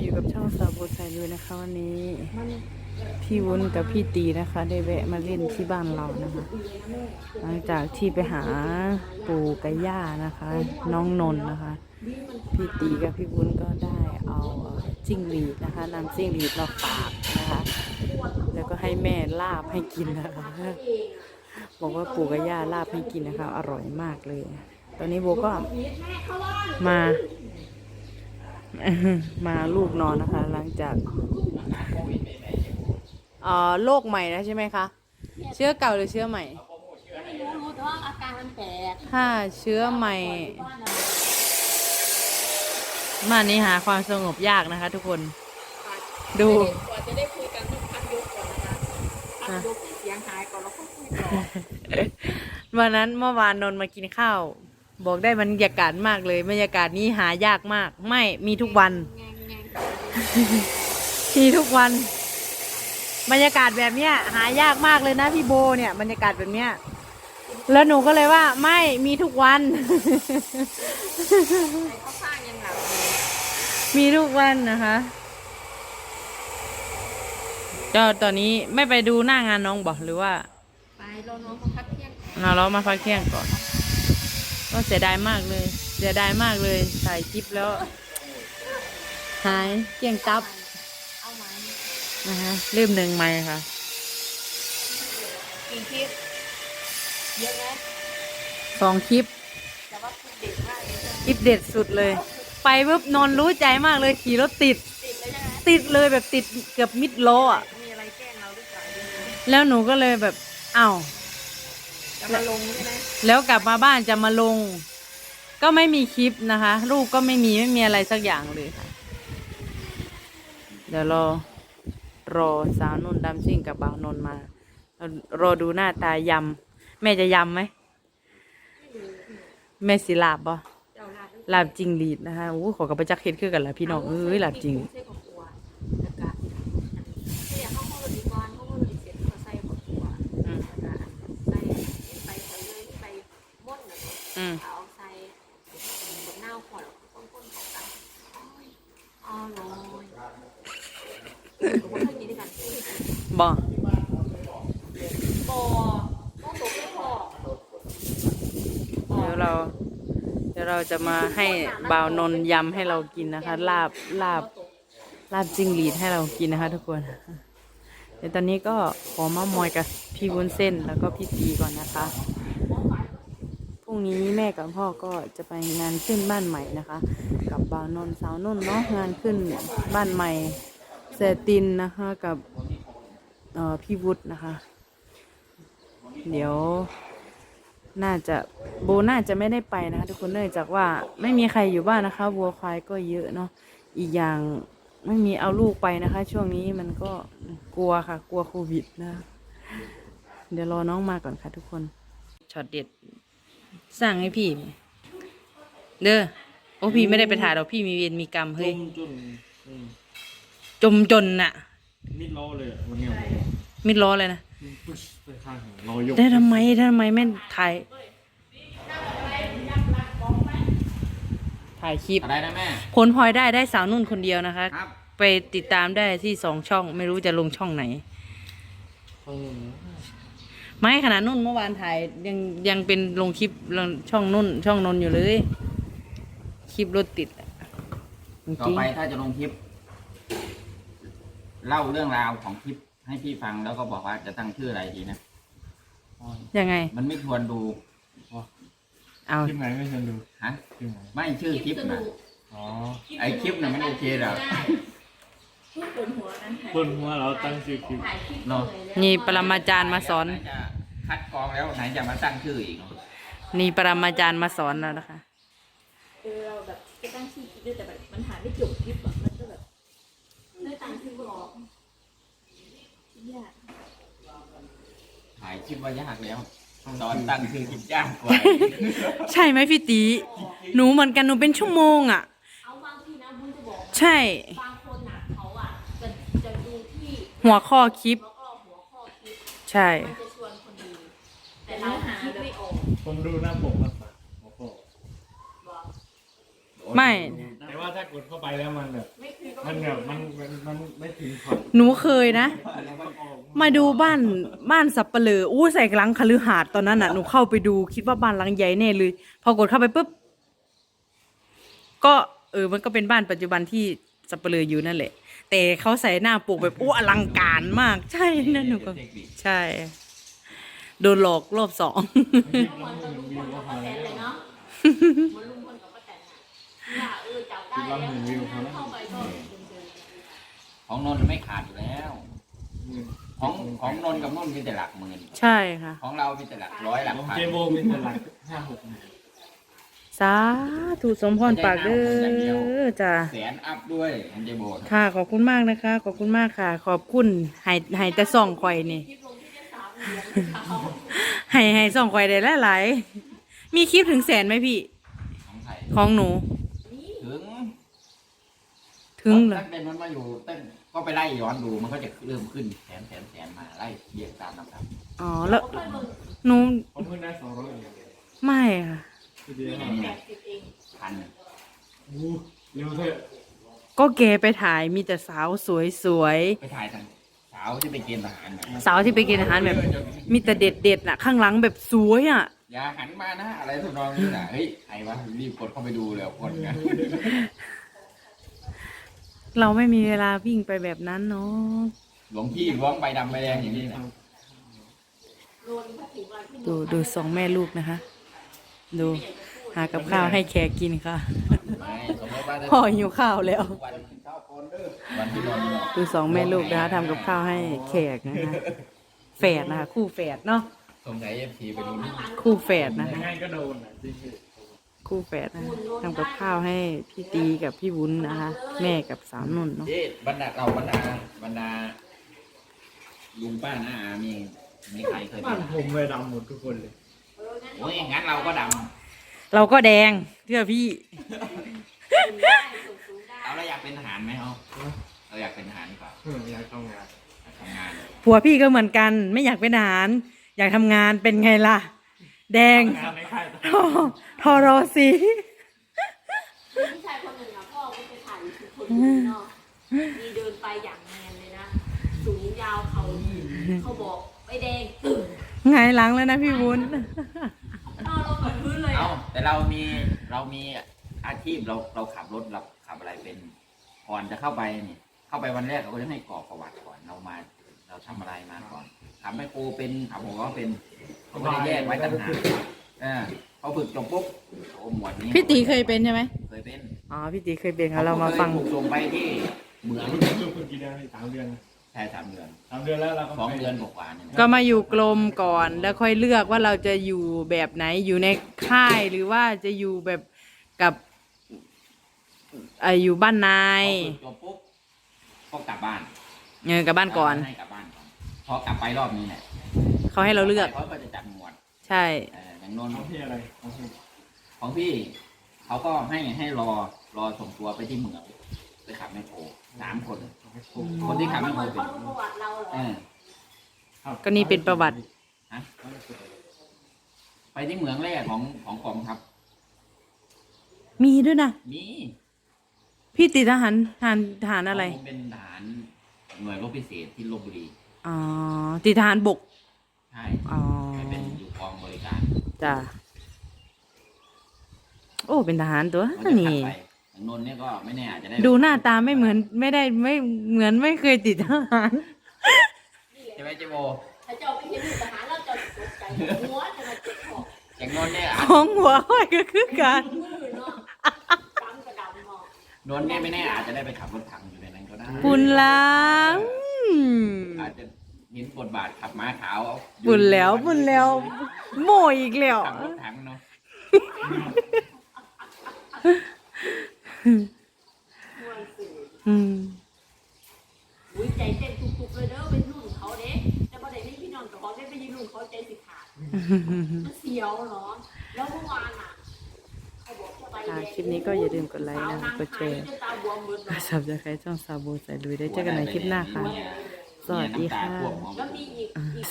อยู่กับช่องสาวโบไซด้วยนะคะ วันนี้พี่วุ้นกับพี่ตีนะคะ ได้แวะมาเล่นที่บ้านเรานะคะ หลังจากที่ไปหาปู่กับย่านะคะ น้องนนท์นะคะ พี่ตีกับพี่วุ้นก็ได้เอาจิ้งหรีดนะคะนำจิ้งหรีดมาฝากนะคะ แล้วก็ให้แม่ลาบให้กินนะคะ บอกว่าปู่กับย่าลาบให้กินนะคะ อร่อยมากเลย ตอนนี้โบก็มา มาลูกนอนนะคะ หลังจากเอ่อโรคใหม่แล้วใช่ไหมคะ เชื้อเก่าหรือเชื้อใหม่ ไม่รู้รู้แต่ว่าอาการมันแปลกถ้าเชื้อใหม่ มานี้หาความสงบยากนะคะ ทุกคน ดู กว่าจะได้คุยกันต้องพักยกก่อนนะคะพักยกให้เสียงหายก่อนแล้วก็คุยต่อ วันนั้นเมื่อวานนนท์มากินข้าว บอกได้บรรยากาศมากเลย บรรยากาศนี้หายากมาก ไม่มีทุกวันแงงแงงมีทุกวัน บรรยากาศแบบเนี้ย หายากมากเลยนะพี่โบเนี่ย บรรยากาศแบบเนี้ย แล้วหนูก็เลยว่า ไม่มีทุกวันใครเขาสร้างยังหลับเลยมีทุกวันนะคะก็ตอนนี้ไม่ไปดูหน้างานน้องบอกหรือว่า ไปรอน้องมาพักเที่ยงก่อนเราเรามาพักเที่ยงก่อน ก็เสียดายมากเลย เสียดายมากเลยถ่ายคลิปแล้ว หายเกลี้ยงตับเอาไหมนะคะเริ่มหนึ่งใหม่ค่ะกี่คลิปเยอะไหมสองคลิปแต่ว่าคลิปเด็ดมากเลยใช่ไหมคลิปเด็ดสุดเลย ไปปุ๊บนอนรู้ใจมากเลยขี่รถติด ติดเลยใช่ไหมติดเลยแบบติดเกือบมิดโลอะมีอะไรแกล้งเราหรือเปล่าแล้วหนูก็เลยแบบอ้าว จะมาลงใช่ไหมแล้วกลับมาบ้านจะมาลง ก็ไม่มีคลิปนะคะ รูปก็ไม่มีไม่มีอะไรสักอย่างเลยค่ะ เดี๋ยวรอรอสาวนุ่นดำซิ่งกับบ่าวนนท์มา รอดูหน้าตายำ แม่จะยำไหม แม่สิลาบบ่เจ้าลาดลาบจริงหรีดนะคะโอ้ขอกระปจักเฮ็ดคือกันละพี่น้องเอ้ยลาบจริงใส่ของตัวแล้วก็เนี่ยเขาเขาเลยก่อนเขาก็เลยเสร็จเขาใส่ของตัว อืม แล้วก็ใส่ไปใส่เลยไปม่นน่ะเนาะ อืม เอาใส่ บนหน้าขวดต้นต้นของกันอ๋อลอยผมว่าถ้ากินด้วยกันบ่บอต้องตกไม่พอเดี๋ยวเรา เดี๋ยวเราจะมาให้บ่าวนนยำให้เรากินนะคะ ลาบลาบลาบจิ้งหรีดให้เรากินนะคะ ทุกคนเดี๋ยวตอนนี้ก็ขอมามอยกับพี่วุ้นเส้นแล้วก็พี่ตีก่อนนะคะ รุ่งนี้แม่กับพ่อก็จะไปงานขึ้นบ้านใหม่นะคะ กับบ่าวนนท์สาวนุ่นเนาะงานขึ้นบ้านใหม่เสตินนะคะกับพี่วุฒินะคะ เดี๋ยว น่าจะโบน่าจะไม่ได้ไปนะคะทุกคนเนื่องจากว่าไม่มีใครอยู่บ้านนะคะวัวควายก็เยอะเนาะอีกอย่างไม่มีเอาลูกไปนะคะ ช่วงนี้มันก็กลัวค่ะ กลัวโควิดนะ เดี๋ยวรอน้องมาก่อนค่ะทุกคนช็อตเด็ด สั่งให้พี่ เด้อโอ้พี่ไม่ได้ไปถ่ายหรอกพี่มีเวรมีกรรมจเฮ้ยมจนอืมจมจนน่ะ มิดล้อเลยอะวันเนี้ยมิดล้อเลยนะ มันปึ๊ชไปข้างหัวล้อยกได้ทำไมทำไมไม่ถ่าย ถ่ายคลิป อะไรนะแม่ ผลพลอยได้ได้สาวนุ่นคนเดียวนะคะ ครับ ไปติดตามได้ที่สองช่อง ไม่รู้จะลงช่องไหนข้างหนึ่งนะ ไม่ขนาดนุ่นเมื่อวานถ่ายยังยังเป็นลงคลิปลงช่องนุ่น ช่องนนท์อยู่เลย คลิปรถติดอะจต่อริงไปถ้าจะลงคลิป เล่าเรื่องราวของคลิปให้พี่ฟังแล้วก็บอกว่าจะตั้งชื่ออะไรดีนะอ๋อๆยังไง มันไม่ควรดูเอาคลิปไหนไม่เชิญดูฮะคลิปไหนไม่ชื่อคลิปนะ อ๋อไอคลิปน่ะไม่โอเคหรอกเปิดหัวเราตั้งชื่อคลิป เนาะนี่ปรมาจารย์มาสอนไหจะ คัดกรองแล้วไหนจะมาตั้งชื่ออีกนี่ปรมาจารย์มาสอนแล้วนะคะ เออเราแบบจะตั้งชื่อคลิปด้วยแต่แบบมันหาไม่จบคลิปอะมันก็แบบได้ตังค์ชื่อไม่ออกยากถ่ายคลิปว่ายากแล้วตอนตั้งชื่อคลิปยากกว่า ใช่ไหมพี่ตีหนูเหมือนกันหนูเป็นชั่วโมงอะ เอาบางทีนะบุญจะบอกใช่ บางคนน่ะเขาอะจะจะดูที่หัวข้อคลิปแล้วก็หัวข้อคลิปใช่ มันจะชวนคนดู แต่เราหาคิดไม่ออก ผมดูหน้าปกมากกว่าโอ้โหไม่ แต่ว่าว่าถ้ากดเข้าไปแล้วมันแบบ ไม่คือก็มันแบบมันมันมันไม่ถึงขอบหนูเคยนะ แล้วมันออกมาดูบ้านบ้านสับเปลืออู้ใส่หลังคฤหาสน์ตอนนั้นน่ะหนูเข้าไปดูคิดว่าบ้านหลังใหญ่แน่เลย พอกดเข้าไปปุ๊บ ก็เออมันก็เป็นบ้านปัจจุบันที่สับเปลืออยู่นั่นแหละ แต่เขาใส่หน้าปลูกแบบอู้อลังการมาก ใช่นั่นหนูก็เทคนิคใช่ โดนหลอกรอบสองคลิปละหมื่นวิวก็พอแตแล้วนเลยเนาะมันลุงคนกับป้าแตนอะเนี่ยเออจับได้แล้วเข้าไปก็เดินของนนท์ไม่ขาดอยู่แล้ว ของของนนท์กับนุ่นมีแต่หลักหมื่นใช่ค่ะ ของเรามีแต่หลักร้อยหลักของพันเจโบมีแต่หลักห้าหกหมื่นสาธุสมพรปากเด้อจ้าแสนอัพด้วยของเจโบค่ะ ขอบคุณมากนะคะ ขอบคุณมากค่ะ ขอบคุณให้ให้แต่ส่องข่อยนี่ ให้ให้ส่องข่อยได้หลายๆมีคลิปถึงแสนไหมพี่ ของไทยของหนู ถึงถึงเหรอตั้งแต่มันมาอยู่ตั้งก็ไปไล่ย้อนดูมันก็จะเริ่มขึ้นแสนแสนแสนมาไล่เรียงตามลำดับอ๋อแล้วเขาเคยลงหนูผมเพิ่งได้สองร้อยเองไม่ค่ะทีเดียวมีแต่แปดสิบเองพันอู้เร็วเถอะก็แกไปถ่ายมีแต่สาวสวยไปถ่ายทางสาวที่ไปเกณฑ์ทหารน่ะๆสาวที่ไปกินอาหารแบบ มีแต่เด็ดๆน่ะ ข้างหลังแบบสวยอะ อย่าหันมานะ อะไรทำนองนี้นะเฮ้ยใครวะรีบกดเข้าไปดูเลยคนกันเราไม่มีเวลาวิ่งไปแบบนั้นเนาะหลวงพี่ล้วงใบดำใบแดงอย่างนี้นะโดนถ้าถึงวันที่ดูดูสองแม่ลูกนะคะ ดูหากับข้าวให้แขกกินค่ะ ไม่สมมติว่าจะพ่อหิวข้าวแล้ววันเข้าโคนเด้อ วันที่นอนเนี่ยดูสองแม่ลูกนะคะทำกับข้าวให้แขกนะคะแฝดนะคะคู่แฝดเนาะสงสัยเอฟซีไปดูนี่คู่แฝดนะยังคะไงก็โดนอะจริงคู่แฝดนะคะทำกับข้าวให้พี่ตีกับพี่วุ้นนะคะ แม่กับสาวนุ่นเนาะเอ๊ะบรรดาเราบรรดาบรรดาลุงป้าน้าอามีมีใครเคยๆเป็บ้านนผมเลยดำหมดทุกคนเลยโอ้ยงั้นเราก็ดเราก็แดงเชื่อพี่ำ เอาเราอยากเป็นทหารไหมเอาเราอยากเป็นทหารดีกว่าเอออยากทำงานอยากทำงานผัวพี่ก็เหมือนกัน ไม่อยากเป็นทหาร อยากทำงานเป็นไงล่ะ แดงงานในค่ายททอทอรอสีผู้ชายคนหนึ่งอะพ่อก็ไปถ่ายคือคนนึงเนาะมีเดินไปอย่างแมนเลยนะ สูงยาวเขาเขาบอกไปแดงตึงไงายหลังแล้วนะพี่วุ้นนอนลงกับพื้นเลยเอาอะแต่เรามีเรามี อาชีพเราเราขับรถเราขับอะไรเป็นก่อนจะเข้าไปนี่เข้าไปวันแรกเราก็จะให้กรอกประวัติก่อนเรามา เราทำอะไรมาก่อนขับไมโครเป็นขับหัวก็เป็นเขาไม่ได้แยกไว้ต่างหากเออพอฝึกจบปุ๊บโอ้หมวดนี้พี่ตีเคยเป็นใช่ไหมเคยเป็นอ๋อพี่ตีเคยเป็นค่ะเรามาฟังถูกส่งไปที่เหมืองลูกคุณกี่เดือนสามเดือนนะแค่สามเดือนสามเดือนแล้วเราก็สองไปเดือนกว่าๆเนี่ยก็มาอยู่กรมก่อนแล้วค่อยเลือกว่าเราจะอยู่แบบไหนอยู่ในค่ายหรือว่าจะอยู่แบบกับ เอออยู่บ้านนายพอฝึกจบปุ๊บก็กลับบ้านเออกับบ้านก่อน ให้กลับบ้านก่อนพอกลับไปรอบนี้เนี่ยเขาให้เราเลือก เขาก็จะจัดหมวดใช่ เอ่ออย่างนนท์ของพี่อะไรของพี่ของพี่เขาก็ให้ให้รอรอส่งตัวไปที่เหมืองไปขับแมคโครสามคนคนที่ขับมัแมนคเหโครมือนเป็นเขารู้ประวัติเราเหรอเออ ครับก็นี่เป็นประวัติ ฮะ ไปที่เหมืองแรกของของกองทัพมีด้วยนะ มี พี่ติดทหารทหารทหารอะไร ผมเป็นทหารหน่วยรบพิเศษที่ลบบุรี อ๋อ ติดทหารบก ใช่อ๋อ ไปเป็นอยู่กองบริการจ้ะ โอ้ เป็นทหารตัวก็จะขับนี่ไปอย่างนนท์เนี่ยก็ไม่แน่อาจจะได้ดูหน้าตาไม่เหมือนไม่ได้ไม่เหมือนไม่เคยติดทหาร ใช่ไหมเจโบถ้าเจ้าไปเห็นทหารเราจะตกใจหัวจะมาเจ็บคออย่างนนท์เนี่ยอาจ ของหัวห้อยก็คือกัน มือเนาะดำกระดำเนาะนนท์เนี่ยไม่แน่อาจจะได้ไปขับรถถังอยู่ในนั้นก็ได้ปุนล้างอืมอาจจะเห็นบทบาทขับม้าขาวเอาปุนแล้วปุนแล้วโมอีกแล้วขับรถถังเนาะมวนสื่ออืมอุ้ยใจเต้นทุกๆเลยเด้อเป็นรุ่นเขาเด้แต่พอได้ไม่พี่น้องกับเขาได้ไปยืนรุ่นเขาใจสิขาดมันเสียวเนาะแล้วเมื่อวานอะเขาบอกจะไป ค่ะคลิปนี้ก็อย่าลืมกดไลค์นะกดแชร์กดซับสไครต์ช่องซาบูใส่ลุยได้เจอกันในคลิปหน้าค่ะ สวัสดีค่ะ แล้วมีอีกอีก